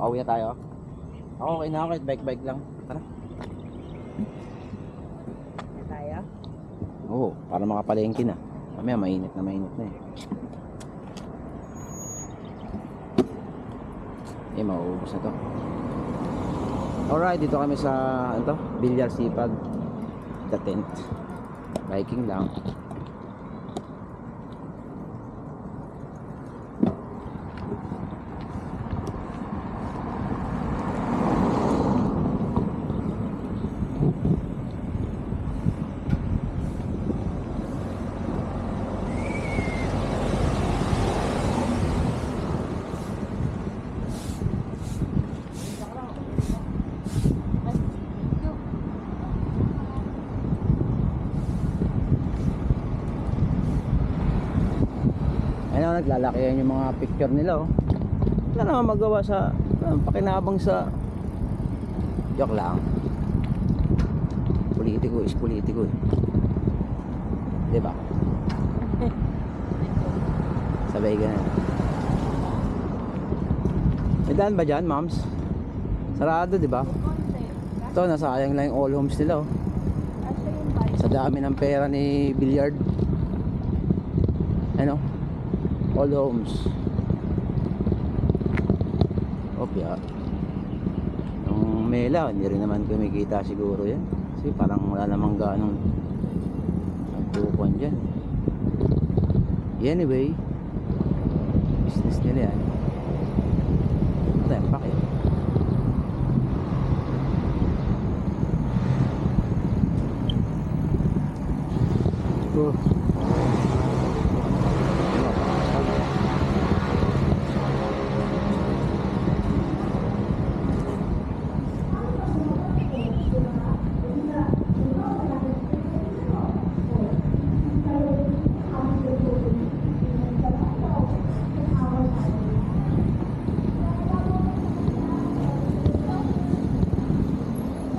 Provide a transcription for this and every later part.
Pauwi na tayo. Ako okay na ako kahit bike-bike lang. Tara. Tayo? Oo, para makapalengke na. Mamaya mainit na mainit na eh. Eh, mauubos na to. Alright, dito kami sa, ano to? Bilyar Sipag. The tent. Biking lang. Ayun, naglalaki yan yung mga picture nila oh. Wala naman magawa sa walang pakinabang sa joke lang. Politiko is politiko eh. 'Di ba? Sabay ganun. May daan ba dyan, moms? Sarado, di ba? Ito, nasayang lang yung all homes nila oh. Sa dami ng pera ni Billiard. Ano? All homes. Opya. Yung Mela, hindi rin naman kumikita siguro yan. Kasi parang wala namang ganong nagpupuan dyan. Anyway, business nila yan. Ito yan, bakit?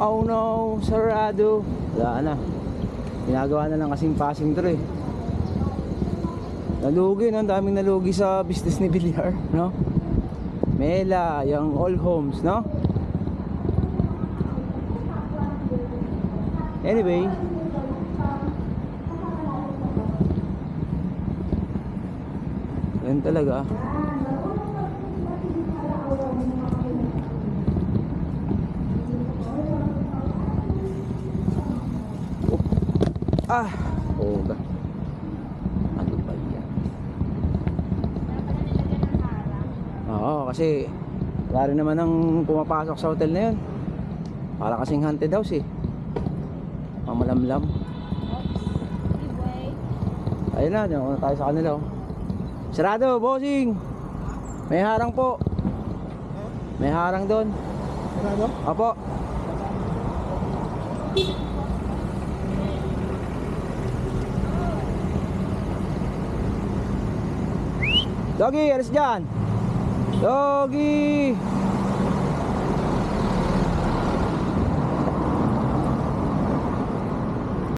Oh no, sarado. Wala na. Ginagawa na lang kasing passing through eh. Nalugi, no? Daming nalugi sa business ni Villar, no? Mela, yung all homes, no? Anyway. Yan talaga. Ah! Oo ba? Ano ba yan? Oo, kasi wala rin naman ang pumapasok sa hotel na yun. Para kasing haunted house eh. Mamalamlam. Ayun na, dyan na tayo sa kanila oh. Sarado, bossing! May harang po. May harang doon. Sarado? Opo. Doggy, alis dyan. Doggy!